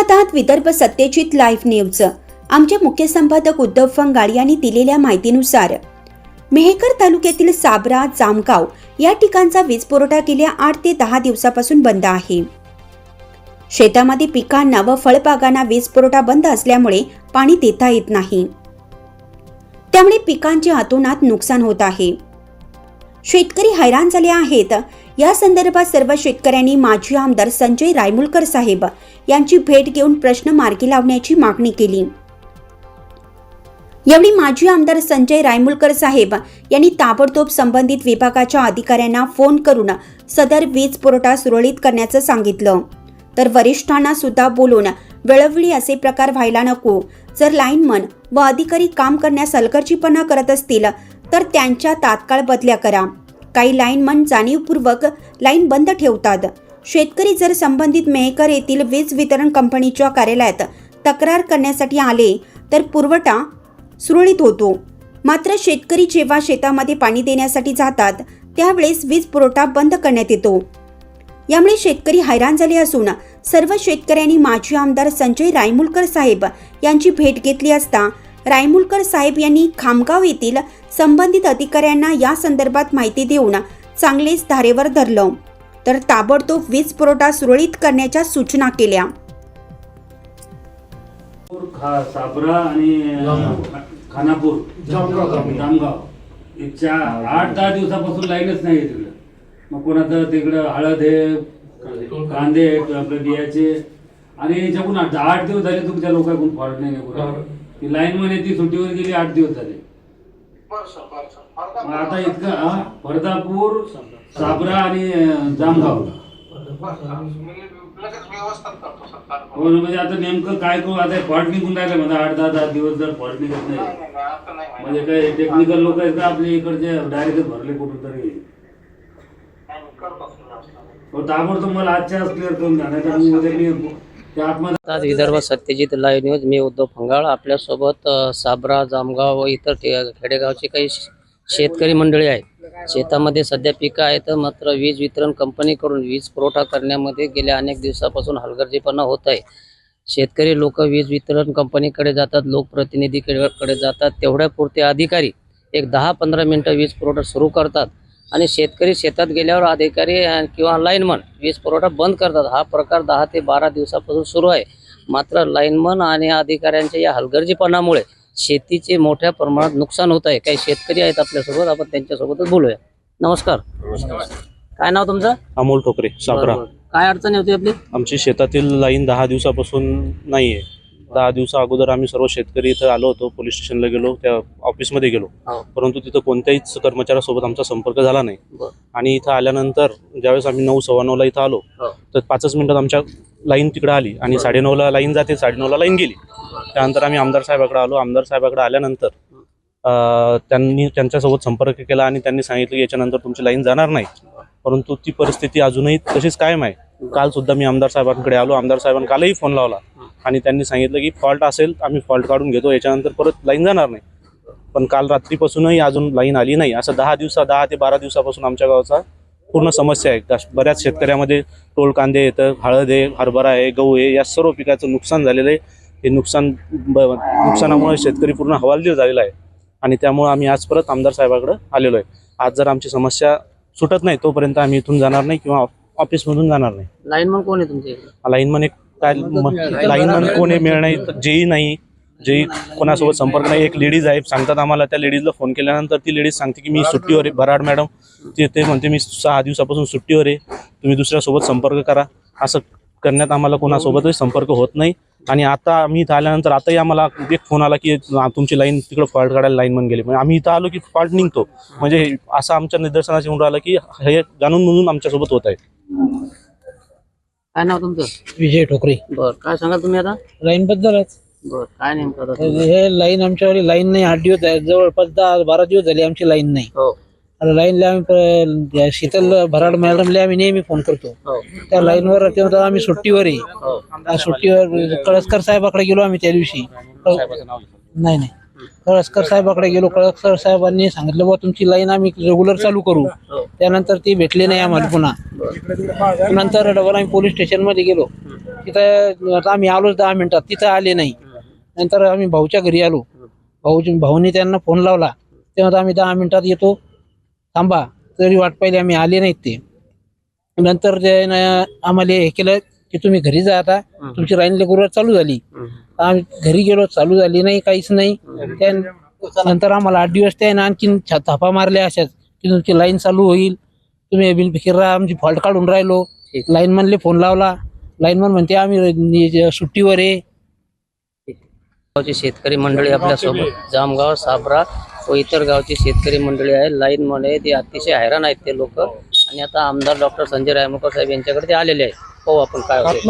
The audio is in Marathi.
आपण विदर्भ सत्यजित लाईव्ह न्यूज. आमचे मुख्य संपादक उद्धव फंगाळ यांनी दिलेल्या माहितीनुसार मेहकर तालुक्यातील साबरा जामगाव या ठिकाणचा वीज पुरवठा गेल्या आठ ते दहा दिवसापासून बंद आहे. शेतामध्ये पिकांना व फळबागांना वीज पुरवठा बंद असल्यामुळे पाणी देता येत नाही. त्यामुळे पिकांचे अतोनात नुकसान होत आहे. शेतकरी हैराण झाले आहेत या संदर्भात सर्व शेतकऱ्यांनी माजी आमदार संजय रायमुलकर साहेब यांची भेट घेऊन प्रश्न मार्गी लावण्याची मागणी केली. यावेळी माजी आमदार संजय रायमुलकर साहेब यांनी ताबडतोब संबंधित विभागाच्या अधिकाऱ्यांना फोन करून सदर वीज पुरवठा सुरळीत करण्याचं सांगितलं. तर वरिष्ठांना सुद्धा बोलून वेळोवेळी असे प्रकार व्हायला नको. जर लाईनमन व अधिकारी काम करण्यास हलगर्जीपणा करत असतील तर त्यांच्या तात्काळ बदल्या करा. काही लाईनमन जाणीवपूर्वक लाईन बंद ठेवतात. शेतकरी जर संबंधित मेहकर येथील वीज वितरण कंपनीच्या कार्यालयात तक्रार करण्यासाठी आले तर पुरवठा सुरळीत होतो. मात्र शेतकरी जेव्हा शेतामध्ये पाणी देण्यासाठी जातात त्यावेळेस वीज पुरवठा बंद करण्यात येतो. यामुळे शेतकरी हैराण झाले असून सर्व शेतकऱ्यांनी माजी आमदार संजय रायमुलकर साहेब यांची भेट घेतली असता रायमुलकर साहेब यांनी खामगाव येथील संबंधित अधिकाऱ्यांना या संदर्भात माहिती देऊन चांगलेच धारेवर धरलं. तर ताबडतोब वीज पुरवठा सुरळीत करण्याच्या सूचना केल्या. साबरा आणि खानापूर. जामगाव इच्छा आठ दहा दिवसापासून लाईनच नाही तिकडं. मग कोणाचं तिकडं हळद आहे कांदे आपले बियाचे. आणि याच्याकडून आठ आठ दिवस झाले तुमच्या लोकांकडून फॉल्ट नाही कोणा ती लाईन मध्ये ती सुट्टीवर गेली आठ दिवस झाले. मग आता इतकं हा, फरदापूर साबरा आणि जामगाव. हो ना, म्हणजे आता नेमकं काय करू आता फॉल्ट निघून राहिले म्हणजे आठ दहा दहा दिवस जर फॉल्ट निघत नाही. म्हणजे काय टेक्निकल लोक आहेत का आपल्या इकडचे डायरेक्टच भरले कुठून तरी हो ताबडतोब मला आजच्या आज क्लिअर करून द्या नाही तर मी उद्या मी आज विदर्भ सत्यजित लाईव्ह न्यूज मी उद्धव फंगाळ. आपल्यासोबत साबरा जामगाव व इतर ठे- खेडेगावचे काही शेतकरी मंडळी आहेत. शेतामध्ये सध्या पिकं आहेत मात्र वीज वितरण कंपनीकडून वीज पुरवठा करण्यामध्ये गेल्या अनेक दिवसापासून हलगर्जीपणा होत आहे. शेतकरी लोक वीज वितरण कंपनीकडे जातात लोकप्रतिनिधीकडे जातात. तेवढ्यापुरते अधिकारी एक दहा पंधरा मिनटं वीज पुरवठा सुरू करतात. आणि शेतकरी शेतात गेल्यावर अधिकारी किंवा लाईनमन वीज पुरवठा बंद करतात. हा प्रकार दहा ते बारा दिवसापासून सुरू आहे. मात्र लाईनमन आणि अधिकाऱ्यांच्या या हलगर्जीपणामुळे शेतीचे मोठ्या प्रमाणात नुकसान होत आहे. काही शेतकरी आहेत आपल्यासोबत. आपण त्यांच्यासोबतच बोलूया. नमस्कार. काय नाव तुमचं? अमोल ठोकरे. काय अडचण होती आपली? आमची शेतातील लाईन दहा दिवसापासून नाही आहे दहा दिवसा अगोदर आम्ही सर्व शेतकरी इथं आलो होतो पोलीस स्टेशनला गेलो त्या ऑफिसमध्ये गेलो. हो. परंतु तिथं कोणत्याहीच कर्मचाऱ्यासोबत आमचा संपर्क झाला नाही. बरं. आणि इथं आल्यानंतर ज्यावेळेस आम्ही नऊ सव्वा नऊला इथं आलो हो. तर पाचच मिनिटात आमच्या लाईन तिकडे आली आणि साडेनऊला लाईन जाते साडेनऊला लाईन गेली. त्यानंतर आम्ही आमदार साहेबाकडे आलो. आमदार साहेबाकडे आल्यानंतर अं, त्यांनी त्यांच्यासोबत संपर्क केला आणि त्यांनी सांगितलं की याच्यानंतर तुमची लाईन जाणार नाही. परंतु ती परिस्थिती अजूनही तशीच कायम आहे. काल सुद्धा मी आमदार साहेबांकडे आलो. आमदार साहेबांनी कालही फोन लावला. आणि त्यांनी सांगितलं की फॉल्ट असेल आम्ही फॉल्ट काढून घेतो याच्यानंतर परत लाईन जाणार नाही. पण काल रात्रीपासूनही अजून लाईन आली नाही. असं दहा दिवसा दहा ते बारा दिवसापासून आमच्या गावाचा पूर्ण समस्या आहे. बऱ्याच शेतकऱ्यामध्ये टोल कांदे येतं हळद आहे हरभरा आहे गहू आहे या सर्व पिकाचं नुकसान झालेलं आहे. हे नुकसान ब नुकसानामुळे शेतकरी पूर्ण हवालदिल झालेला आहे. आणि त्यामुळे आम्ही आज परत आमदार साहेबाकडे आलेलो आहे. आज जर आमची समस्या सुटत नाही तोपर्यंत आम्ही इथून जाणार नाही किंवा ऑफिसमधून जाणार नाही. लाईनमन कोण आहे तुमचे लाईनमन एक काय लाईनमन कोण आहे? मिळ नाही जेई नाही. जेई कोणासोबत संपर्क नाही. एक लेडीज आहे सांगतात आम्हाला. त्या लेडीजला फोन केल्यानंतर ती लेडीज सांगते की मी सुट्टीवर आहे. बराड मॅडम ते ते म्हणते मी सहा दिवसापासून सुट्टीवर आहे. तुम्ही दुसऱ्यासोबत संपर्क करा. असं करण्यात आम्हाला कोणासोबतही संपर्क होत नाही. आणि आता आम्ही इथं आल्यानंतर आताही आम्हाला एक फोन आला की तुमची लाईन तिकडं फॉल्ट काढायला लाईनमन गेली. म्हणजे आम्ही इथं आलो की फॉल्ट निघतो. म्हणजे असं आमच्या निदर्शनास येऊन राहिलं की हे जाणून म्हणून आमच्यासोबत होत आहे. काय नाव तुमचं? विजय ठोकरे. बर काय सांगा तुम्ही आता? लाईन बद्दलच बर काय नेमकं आता? हे लाईन आमच्यावाली लाईन नाही आठ दिवस आहे जवळपास दहा बारा दिवस झाले आमची लाईन नाही. हो. आता लाईनला आम्ही प- या शीतल भराड मॅडमला आम्ही नेहमी फोन करतो. हो. त्या लाईनवर तेव्हा आम्ही सुट्टीवर आहे. हो. त्या सुट्टीवर कळसकर साहेबाकडे गेलो आम्ही त्या दिवशी. नाही नाही. कळसकर साहेबाकडे गेलो. कळसकर साहेबांनी सांगितलं बा तुमची लाईन आम्ही रेग्युलर चालू करू. त्यानंतर ते भेटले नाही आम्हाला पुन्हा. नंतर डबल आम्ही पोलीस स्टेशनमध्ये गेलो. तिथं आता आम्ही आलोच दहा मिनिटात. तिथं आले नाही. नंतर आम्ही भाऊच्या घरी आलो. भाऊची भाऊनी त्यांना फोन लावला. तेव्हा आम्ही दहा मिनिटात येतो. थांबा. तरी वाट पाहिली आम्ही आले नाहीत ते. नंतर आम्हाला हे केलं. की तुम्ही घरी जा आता. तुमची लाईन रेग्युलर चालू झाली. आम्ही घरी गेलो चालू झाली नाही काहीच नाही. त्या- नंतर आम्हाला आठ दिवस त्यानं आणखीन थापा मारल्या अशाच की तुमची लाईन चालू होईल. तुम्ही बिनफिकीर राहा आमची फॉल्ट काढून राहिलो. ठीक. लाईनमनले फोन लावला. लाईनमन म्हणते आम्ही सुट्टीवर आहे. शेतकरी मंडळी आपल्यासोबत जामगाव साबरा व इतर गावची शेतकरी मंडळी आहे लाईन मध्ये ते अतिशय हैराण आहेत ते लोक. आणि आता आमदार डॉक्टर संजय रायमुकर साहेब यांच्याकडे ते आलेले आहेत. पाहू आपण काय होते?